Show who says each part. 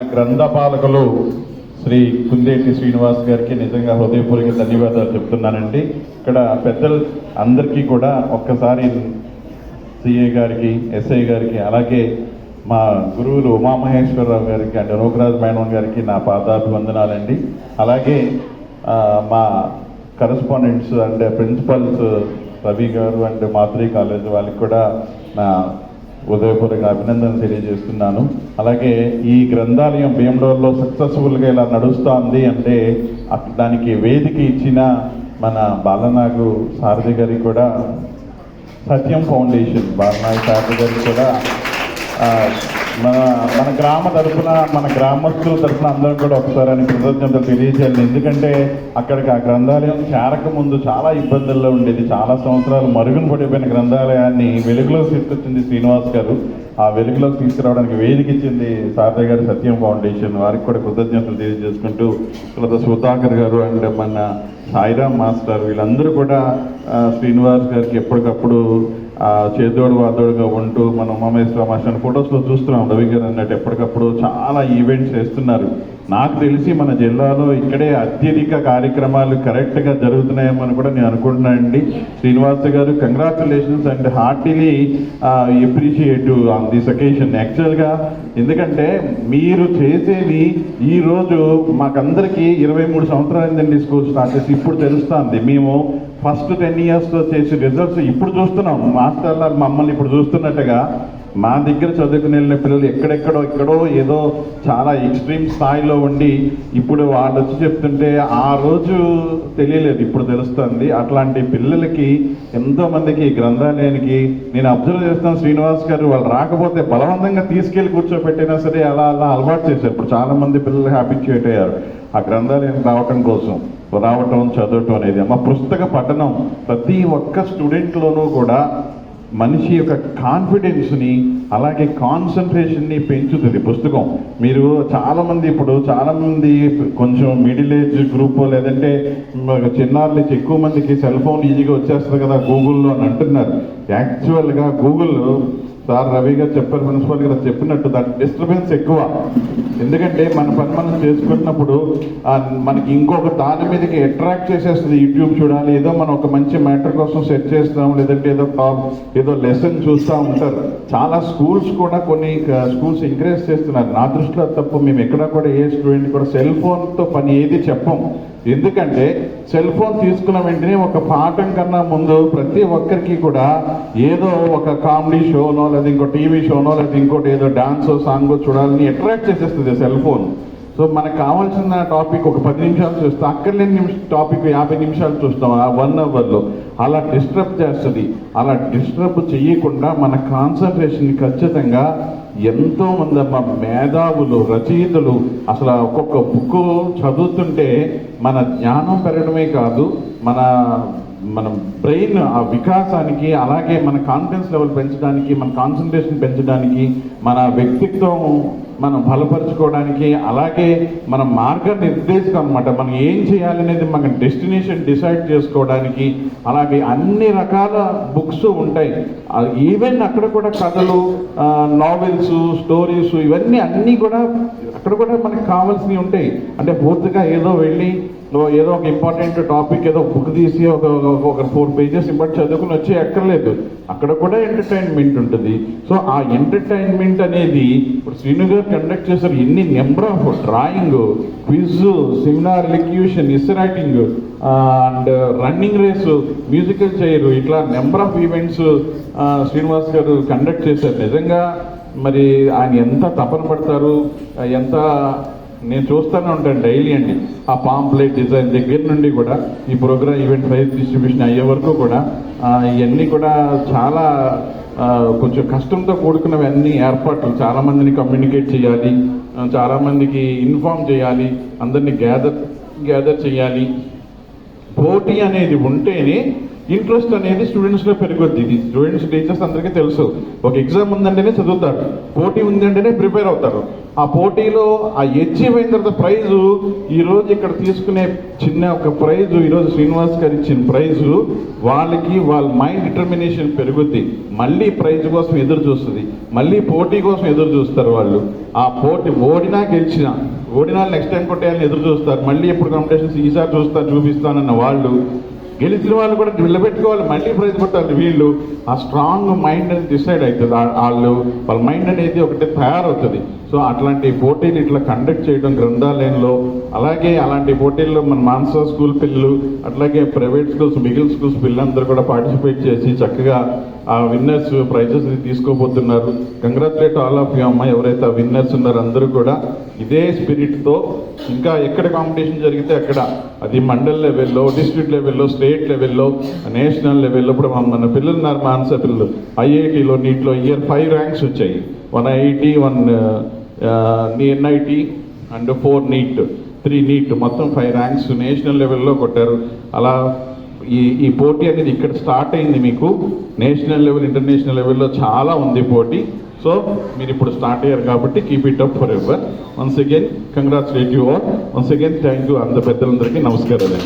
Speaker 1: గ్రంథపాలకులు శ్రీ కుందేటి శ్రీనివాస్ గారికి నిజంగా హృదయపూర్వక ధన్యవాదాలు చెప్తున్నానండి. ఇక్కడ పెద్దలు అందరికీ కూడా ఒక్కసారి సిఏ గారికి ఎస్ఐ గారికి అలాగే మా గురువులు ఉమామహేశ్వరరావు గారికి అంటే రూపరాజ్ మేడం గారికి నా పాదాభివందనాలండి. అలాగే మా కరస్పాండెంట్స్ అండ్ ప్రిన్సిపల్స్ రవి గారు అండ్ మాధురి కాలేజ్ వాళ్ళకి కూడా నా హృదయపూర్వక అభినందన తెలియజేస్తున్నాను. అలాగే ఈ గ్రంథాలయం భీమడోర్లో సక్సెస్ఫుల్గా ఇలా నడుస్తోంది అంటే దానికి వేదిక ఇచ్చిన మన బాలనాగు సారథి గారికి కూడా సత్యం ఫౌండేషన్ బాలనాగు సారథి గారికి కూడా మన మన గ్రామ తరఫున మన గ్రామస్తుల తరఫున అందరూ కూడా ఒకసారి అని కృతజ్ఞతలు తెలియజేయాలి. ఎందుకంటే అక్కడికి ఆ గ్రంథాలయం చేరక ముందు చాలా ఇబ్బందుల్లో ఉండేది. చాలా సంవత్సరాలు మరుగున పడిపోయిన గ్రంథాలయాన్ని వెలుగులోకి తీసుకొచ్చింది శ్రీనివాస్ గారు. ఆ వెలుగులోకి తీసుకురావడానికి వేదిక ఇచ్చింది సారథి గారి సత్యం ఫౌండేషన్. వారికి కూడా కృతజ్ఞతలు తెలియజేసుకుంటూ తర్వాత సుధాకర్ గారు అండ్ మన సాయిరామ్ మాస్టర్ వీళ్ళందరూ కూడా శ్రీనివాస్ గారికి ఎప్పటికప్పుడు చేదోడు వాదోడుగా ఉంటూ మనం ఉమామేశ్వర మాస్టర్ ఫొటోస్లో చూస్తున్నాం. రవి గారు అన్నట్టు ఎప్పటికప్పుడు చాలా ఈవెంట్స్ చేస్తున్నారు. నాకు తెలిసి మన జిల్లాలో ఇక్కడే అత్యధిక కార్యక్రమాలు కరెక్ట్గా జరుగుతున్నాయేమని కూడా నేను అనుకుంటున్నానండి. Srinivas garu congratulations and heartily appreciate on this occasion యాక్చువల్గా ఎందుకంటే మీరు చేసేది ఈరోజు మాకందరికీ ఇరవై మూడు సంవత్సరాలైందండి స్కూల్ స్టార్ట్ చేసి. ఇప్పుడు తెలుస్తుంది. మేము ఫస్ట్ టెన్ ఇయర్స్లో చేసే రిజల్ట్స్ ఇప్పుడు చూస్తున్నాం. మాస్టర్ల మమ్మల్ని ఇప్పుడు చూస్తున్నట్టుగా మా దగ్గర చదువుకుని వెళ్ళిన పిల్లలు ఎక్కడెక్కడో ఎక్కడో ఏదో చాలా ఎక్స్ట్రీమ్ స్థాయిలో ఉండి ఇప్పుడు వాళ్ళు వచ్చి చెప్తుంటే ఆ రోజు తెలియలేదు ఇప్పుడు తెలుస్తుంది. అట్లాంటి పిల్లలకి ఎంతోమందికి ఈ గ్రంథాలయానికి నేను అబ్జర్వ్ చేస్తాను శ్రీనివాస్ గారు. వాళ్ళు రాకపోతే బలవంతంగా తీసుకెళ్ళి కూర్చోపెట్టినా సరే అలా అలా అలవాటు చేశారు. ఇప్పుడు చాలామంది పిల్లలు హ్యాబిచ్యుయేట్ చేయటయ్యారు ఆ గ్రంథాలయం రావటం కోసం. రావటం చదవటం అనేది. మా పుస్తక పఠనం ప్రతి ఒక్క స్టూడెంట్లోనూ కూడా మనిషి యొక్క కాన్ఫిడెన్స్ని అలాగే కాన్సన్ట్రేషన్ని పెంచుతుంది పుస్తకం. మీరు చాలామంది ఇప్పుడు చాలామంది కొంచెం మిడిల్ ఏజ్ గ్రూప్ లేదంటే మ- చిన్నారుల నుంచి ఎక్కువ మందికి సెల్ ఫోన్ ఈజీగా వచ్చేస్తుంది కదా గూగుల్లో అని అంటున్నారు. యాక్చువల్గా గూగుల్ సార్ రవి గారు చెప్పారు ప్రిన్సిపల్ గారు చెప్పినట్టు దాని డిస్టర్బెన్స్ ఎక్కువ. ఎందుకంటే మన పని మనం చేసుకుంటున్నప్పుడు మనకి ఇంకొక దాని మీదకి అట్రాక్ట్ చేసేస్తుంది యూట్యూబ్ చూడాలి ఏదో మనం ఒక మంచి మ్యాటర్ కోసం సెట్ చేస్తాం లేదంటే ఏదో టాప్ ఏదో లెసన్ చూస్తూ ఉంటారు. చాలా స్కూల్స్ కూడా కొన్ని స్కూల్స్ ఎంకరేజ్ చేస్తున్నారు. నా దృష్టిలో తప్ప తప్పు మేము ఎక్కడ కూడా ఏ స్టూడెంట్ కూడా సెల్ ఫోన్తో పని ఏది చెప్పం. ఎందుకంటే సెల్ ఫోన్ తీసుకున్న వెంటనే ఒక పాఠం కన్నా ముందు ప్రతి ఒక్కరికి కూడా ఏదో ఒక కామెడీ షోనో లేదా ఇంకో టీవీ షోనో లేదా ఇంకోటి ఏదో డాన్స్ సాంగ్ చూడాలని అట్రాక్ట్ చేసేస్తుంది సెల్ ఫోన్. సో మనకు కావాల్సిన టాపిక్ ఒక పది నిమిషాలు చూస్తాం అక్కర్లేని నిమిష టాపిక్ యాభై నిమిషాలు చూస్తాం ఆ వన్ అవర్లో. అలా డిస్టర్బ్ చేస్తుంది. అలా డిస్టర్బ్ చేయకుండా మన కాన్సన్ట్రేషన్ ఖచ్చితంగా ఎంతో మంది మేధావులు రచయితలు అసలు ఒక్కొక్క బుక్ చదువుతుంటే మన జ్ఞానం పెరగడమే కాదు మన మన బ్రెయిన్ ఆ వికాసానికి అలాగే మన కాన్ఫిడెన్స్ లెవెల్ పెంచడానికి మన కాన్సన్ట్రేషన్ పెంచడానికి మన వ్యక్తిత్వం మనం బలపరచుకోవడానికి అలాగే మన మార్గ నిర్దేశకం అనమాట మనం ఏం చేయాలనేది మన డెస్టినేషన్ డిసైడ్ చేసుకోవడానికి అలాగే అన్ని రకాల బుక్స్ ఉంటాయి. ఈవెన్ అక్కడ కూడా కథలు నావెల్స్ స్టోరీస్ ఇవన్నీ అన్నీ కూడా అక్కడ కూడా మనకి కావాల్సినవి ఉంటాయి. అంటే పూర్తిగా ఏదో వెళ్ళి నువ్వు ఏదో ఒక ఇంపార్టెంట్ టాపిక్ ఏదో బుక్ తీసి ఒక ఒక- ఫోర్ పేజెస్ ఇంపార్ట్ చదువుకుని వచ్చి ఎక్కర్లేదు. అక్కడ కూడా ఎంటర్టైన్మెంట్ ఉంటుంది. సో ఆ ఎంటర్టైన్మెంట్ అనేది ఇప్పుడు శ్రీను గారు కండక్ట్ చేశారు ఎన్ని number of drawing quiz seminar elocution essay writing and running race musical chair ఇట్లా number of events Srinivas garu conduct చేశారు. నిజంగా మరి ఆయన ఎంత తపన పడతారు ఎంత నేను చూస్తూనే ఉంటాను డైలీ అండి. ఆ పాంప్లెట్ డిజైన్ దగ్గర నుండి కూడా ఈ ప్రోగ్రామ్ ఈవెంట్ ప్రైజ్ డిస్ట్రిబ్యూషన్ అయ్యే వరకు కూడా ఇవన్నీ కూడా చాలా కొంచెం కష్టంతో కూడుకున్నవన్నీ ఏర్పాట్లు చాలామందిని కమ్యూనికేట్ చేయాలి చాలామందికి ఇన్ఫామ్ ఇన్ఫార్మ్ చేయాలి అందరినీ గ్యాదర్ గ్యాదర్ చేయాలి. పోటీ అనేది ఉంటేనే ఇంట్రెస్ట్ అనేది స్టూడెంట్స్లో పెరుగుద్ది. ఇది స్టూడెంట్స్ టీచర్స్ అందరికీ తెలుసు. ఒక ఎగ్జామ్ ఉందంటేనే చదువుతారు. పోటీ ఉందంటేనే ప్రిపేర్ అవుతారు. ఆ పోటీలో ఆ అచీవ్ అయిన తర్వాత ప్రైజు ఈరోజు ఇక్కడ తీసుకునే చిన్న ఒక ప్రైజు ఈరోజు శ్రీనివాస్ గారు ఇచ్చిన ప్రైజు వాళ్ళకి వాళ్ళ మైండ్ డిటర్మినేషన్ పెరుగుద్ది. మళ్ళీ ప్రైజ్ కోసం ఎదురు చూస్తుంది. మళ్ళీ పోటీ కోసం ఎదురు చూస్తారు వాళ్ళు. ఆ పోటీ ఓడినా గెలిచినా ఓడినా నెక్స్ట్ టైం కొట్టేయాలని ఎదురు చూస్తారు. మళ్ళీ ఎప్పుడు కాంపిటీషన్స్ ఈసారి చూస్తారు చూపిస్తానన్న వాళ్ళు గెలిచిన వాళ్ళు కూడా నిలబెట్టుకోవాలి. మళ్ళీ ప్రైజ్ కొట్టాలి వీళ్ళు ఆ స్ట్రాంగ్ మైండ్ అనేది డిసైడ్ అవుతుంది. వాళ్ళు వాళ్ళ మైండ్ అనేది ఒకటి తయారవుతుంది. సో అట్లాంటి పోటీలు ఇట్లా కండక్ట్ చేయడం గ్రంథాలయంలో అలాగే అలాంటి పోటీల్లో మన మాన్సా స్కూల్ పిల్లలు అట్లాగే ప్రైవేట్ స్కూల్స్ మిగిలిన స్కూల్స్ పిల్లలందరూ కూడా పార్టిసిపేట్ చేసి చక్కగా ఆ విన్నర్స్ ప్రైజెస్ తీసుకోబోతున్నారు. కంగ్రాచులేట్ ఆల్ ఆఫ్ యూ అమ్మ ఎవరైతే ఆ విన్నర్స్ ఉన్నారో అందరూ కూడా ఇదే స్పిరిట్తో ఇంకా ఎక్కడ కాంపిటీషన్ జరిగితే అక్కడ అది మండల్ లెవెల్లో డిస్ట్రిక్ట్ లెవెల్లో స్టేట్ లెవెల్లో నేషనల్ లెవెల్లో ఇప్పుడు మన- పిల్లలు. ఉన్నారు మానస పిల్లలు ఐఐటిలో నీటిలో ఇయర్ ఫైవ్ ర్యాంక్స్ వచ్చాయి. One IIT one NIT and four NEET three NEET మొత్తం ఫైవ్ ర్యాంక్స్ నేషనల్ లెవెల్లో కొట్టారు. అలా ఈ ఈ పోటీ అనేది ఇక్కడ స్టార్ట్ అయింది మీకు. నేషనల్ లెవెల్ ఇంటర్నేషనల్ లెవెల్లో చాలా ఉంది పోటీ. సో మీరు ఇప్పుడు స్టార్ట్ అయ్యారు కాబట్టి keep it up for ever once again congratulate you all once again thank you అందరి పెద్దలందరికీ నమస్కారాలు